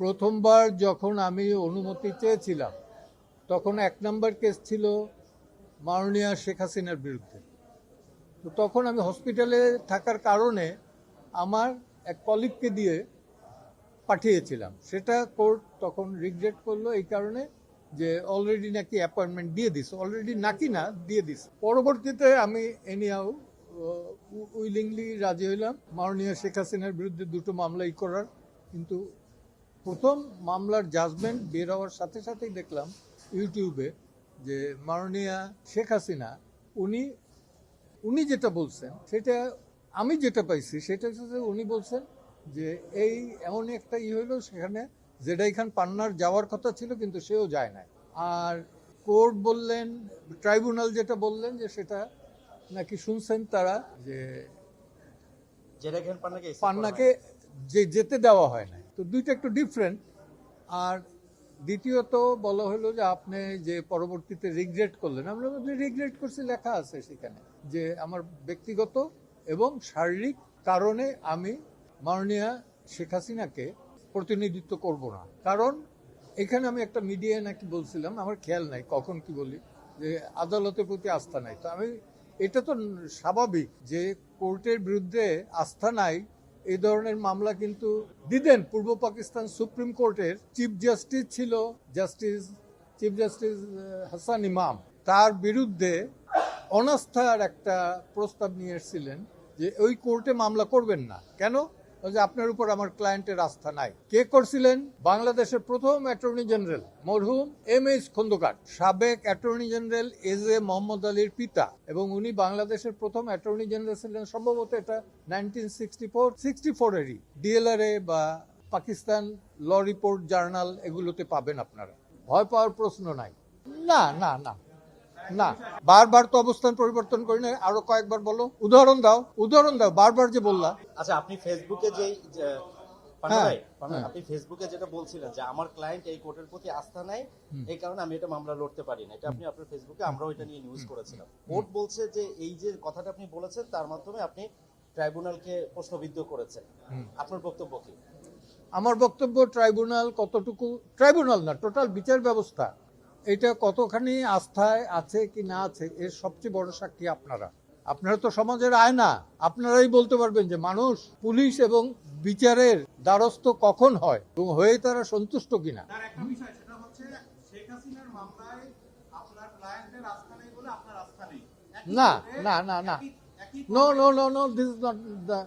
প্রথমবার যখন আমি অনুমতি চেয়েছিলাম, তখন এক নম্বর কেস ছিল মাননীয় শেখ হাসিনার বিরুদ্ধে। তো তখন আমি হসপিটালে থাকার কারণে আমার এক কলিগকে দিয়ে পাঠিয়েছিলাম। সেটা কোর্ট তখন রিগ্রেট করল এই কারণে যে অলরেডি নাকি অ্যাপয়েন্টমেন্ট দিয়ে দিস অলরেডি নাকি না দিয়ে দিস পরবর্তীতে আমি এনিয়াও উইলিংলি রাজি হইলাম। মাননীয় শেখ হাসিনার বিরুদ্ধে দুটো মামলাই করার, কিন্তু প্রথম মামলার জাজমেন্ট বের হওয়ার সাথে সাথেই দেখলাম ইউটিউবে যে মাননীয়া শেখ হাসিনা উনি উনি যেটা বলছেন সেটা আমি যেটা পাইছি সেটা হচ্ছে যে উনি বলছেন যে এই এমন একটা ই হইল সেখানে জেডাই খান পান্নার যাওয়ার কথা ছিল কিন্তু সেও যায় নাই। আর কোর্ট বললেন ট্রাইব্যুনাল যেটা বললেন যে সেটা নাকি শুনছেন তারা যে পান্নাকে পান্নাকে যে যেতে দেওয়া হয় না তো দুইটা একটু ডিফারেন্ট আর দ্বিতীয়ত বলা হলো যে আপনি যে পরবর্তীতে রিগ্রেট করলেন, আমরা আপনি রিগ্রেট করছি, লেখা আছে সেখানে যে আমার ব্যক্তিগত এবং শারীরিক কারণে আমি মাননীয় শেখ হাসিনাকে প্রতিনিধিত্ব করব না। কারণ এখানে আমি একটা মিডিয়ায় নাকি বলছিলাম, আমার খেয়াল নাই, কখন কি বলি, যে আদালতের প্রতি আস্থা নাই। তো আমি, এটা তো স্বাভাবিক যে কোর্টের বিরুদ্ধে আস্থা নাই এই ধরনের মামলা কিন্তু দিতেন পূর্ব পাকিস্তান সুপ্রিম কোর্টের চিফ জাস্টিস ছিল justice, chief justice Hasan Imam. তার বিরুদ্ধে অনাস্থার একটা প্রস্তাব নিয়ে এসেছিলেন যে ওই কোর্টে মামলা করবেন না। কেন? যে আপনার উপর আমার ক্লায়েন্টের আস্থা নাই। কে করছিলেন? বাংলাদেশের প্রথম অ্যাটর্নি জেনারেল মরহুম এম এইচ খন্দকার। সাবেক অ্যাটর্নি জেনারেল এজ এ মোহাম্মদ আলীর পিতা এবং উনি বাংলাদেশের প্রথম অ্যাটর্নি জেনারেল ছিলেন। সম্ভবত এটা নাইনটিন সিক্সটি ফোর সিক্সটি ফোরেরই ডিএলআরএ বা পাকিস্তান ল রিপোর্ট জার্নাল এগুলোতে পাবেন আপনারা। ভয় পাওয়ার প্রশ্ন নাই। না না না। না বারবার তো অবস্থান পরিবর্তন করি না আরও কয়েকবার বলো। উদাহরণ দাও উদাহরণ দাও বারবার যে বললা। আচ্ছা আপনি ফেসবুকে যে হ্যাঁ, হ্যাঁ। আপনি ফেসবুকে যেটা বলছিলেন যে আমার ক্লায়েন্ট এই কোর্টের প্রতি আস্থা নাই এই কারণে আমি এটা মামলা লড়তে পারি না এটা আপনি আপনার ফেসবুকে আমরাও এটা নিয়ে নিউজ করেছিলাম। কোর্ট বলছে যে এই যে কথাটা আপনি বলেছেন তার মাধ্যমে আপনি ট্রাইব্যুনালকে প্রশ্নবিদ্ধ করেছেন। আপনার বক্তব্য কি? আমার বক্তব্য ট্রাইব্যুনাল কতটুকু ট্রাইব্যুনাল না টোটাল বিচার ব্যবস্থা। এটা কতখানি আস্থায় আছে কি না আছে এর সবচেয়ে বড় সাক্ষী আপনারা। আপনারা তো সমাজের আয়না আপনারাই বলতে পারবেন যে মানুষ পুলিশ এবং বিচারের দ্বারস্থ কখন হয় এবং হয়ে তারা সন্তুষ্ট কিনা। না না না না। No no no no this is not the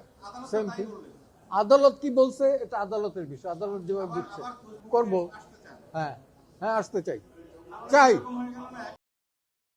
same thing আদালত কি বলছে এটা আদালতের বিষয় আদালত যেভাবে বুঝছে। করব। হ্যাঁ হ্যাঁ আসতে চাই। 在。